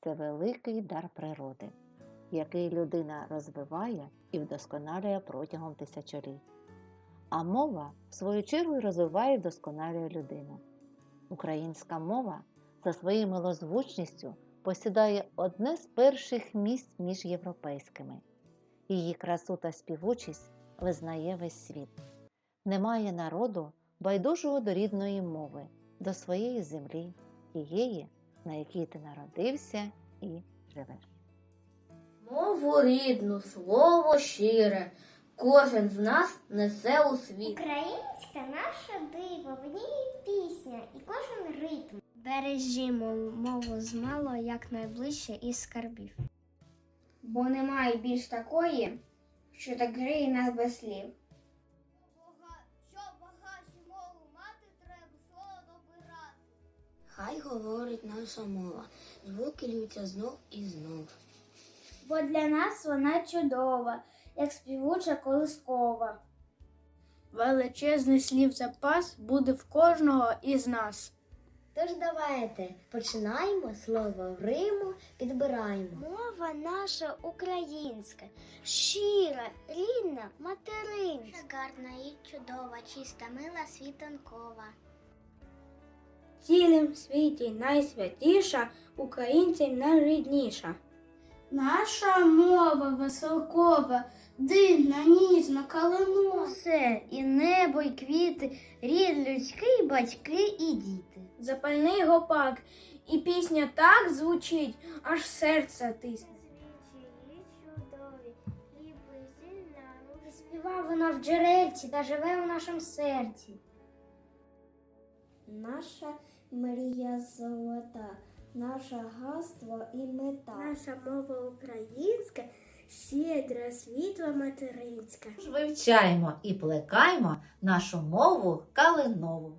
це великий дар природи, який людина розвиває і вдосконалює протягом тисячоліть. А мова, в свою чергу, розвиває і вдосконалює людину. Українська мова за своєю милозвучністю посідає одне з перших місць між європейськими. Її красу та співучість визнає весь світ. Немає народу байдужого до рідної мови, до своєї землі, тієї, на якій ти народився і живеш. Мову рідну, слово щире, кожен з нас несе у світ. Українська наша диво, в ній пісня і кожен ритм. Бережімо мову з мало як найближче із скарбів. бо немає більш такої, що так гріє нас без слів. Хай говорить наша мова, звуки ллються знов і знов. Бо для нас вона чудова, як співуча колискова. Величезний слів запас буде в кожного із нас. Тож давайте починаємо слово Риму, підбираємо. Мова наша українська, щира, рідна, материнська. Гарна і чудова, чиста, мила, світанкова. Цілім світі найсвятіша, українцям найрідніша. Наша мова веселкова, дивна, ніжна, калинова. Усе, і небо, і квіти, рід людський, батьки і діти. Запальний гопак, і пісня так звучить, аж серце тисне. Співа вона в джерельці та живе у нашому серці. Наша мрія золота, наше гаство і мета. Наша мова українська, щедра, світла материнська. Вивчаємо і плекаємо нашу мову калинову.